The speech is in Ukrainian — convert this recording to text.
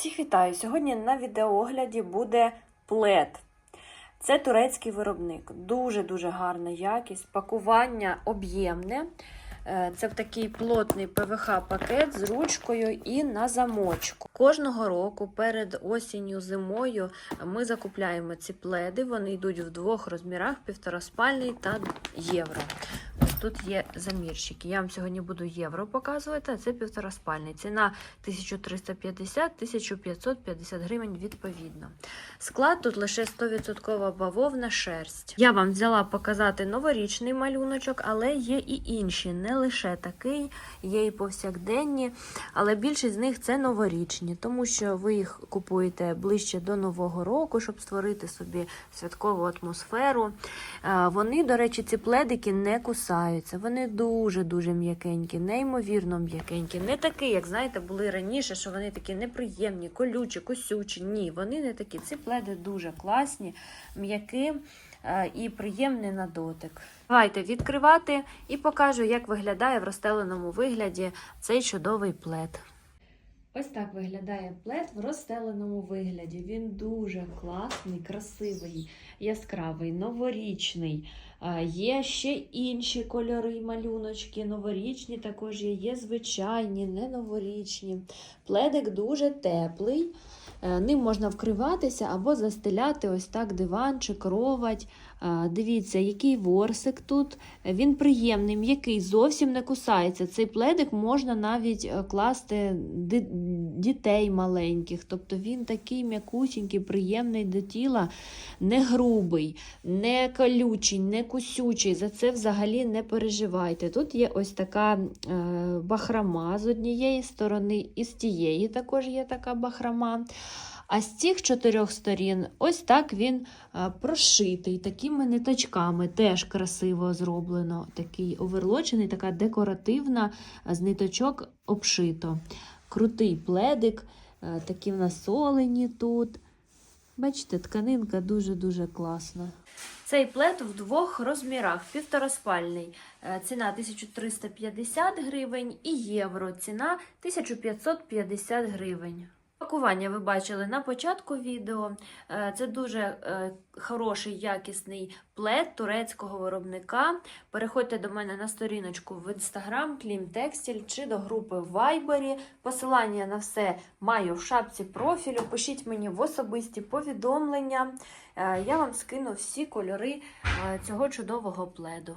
Всіх вітаю! Сьогодні на відеоогляді буде плед. Це турецький виробник. Дуже-дуже гарна якість, пакування об'ємне. Е, Це в такий плотний ПВХ-пакет з ручкою і на замочку. Кожного року перед осінню зимою ми закупляємо ці пледи. Вони йдуть в двох розмірах: півтораспальний та євро. Ось тут є замірчики. Я вам сьогодні буду євро показувати, а це півтораспальний. Ціна 1350-1550 гривень відповідно. Склад тут лише 100% бавовна шерсть. Я вам взяла показати новорічний малюночок, але є і інші, не лише такий, є і повсякденні, але більшість з них це новорічні, тому що ви їх купуєте ближче до Нового року, щоб створити собі святкову атмосферу. Е, Вони, до речі, ці пледики не кусаються. Вони дуже-дуже м'якенькі, неймовірно м'якенькі. Не такі, як знаєте, були раніше, що вони такі неприємні, колючі, косючі. Ні, вони не такі. Ці пледи дуже класні, м'які е, і приємні на дотик. Давайте відкривати і покажу, як виглядає в розстеленому вигляді цей чудовий плед. Ось так виглядає плед в розстеленому вигляді. Він дуже класний, красивий, яскравий, новорічний. Є ще інші кольори, малюночки, новорічні також є, є звичайні, не новорічні. Пледик дуже теплий. Е, Ним можна вкриватися або застеляти ось так диванчик, ровать. А, Дивіться, який ворсик тут. Він приємний, м'який, зовсім не кусається. Цей пледик можна навіть е, класти дітей маленьких. Тобто він такий м'якусінький, приємний до тіла, не грубий, не колючий, не кусючий. За це взагалі не переживайте. Тут є ось така е, бахрама з однієї сторони, і з тієї також є така бахрама. А з цих чотирьох сторін ось так він е, прошитий такими ниточками. Теж красиво зроблено. Такий оверлочений, така декоративна, е, з ниточок обшито. Крутий пледик, е, такі в нас тут. Бачите, тканинка дуже-дуже класна. Цей плед в двох розмірах: півтораспальний. Ціна 1350 гривень і євро. Ціна 1550 гривень. Пакування ви бачили на початку відео. Е, Це дуже е, хороший якісний плед турецького виробника. Переходьте до мене на сторіночку в інстаграм Клімтекстіль чи до групи в Вайбері. Посилання на все маю в шапці профілю. Пишіть мені в особисті повідомлення. Е, Я вам скину всі кольори цього чудового пледу.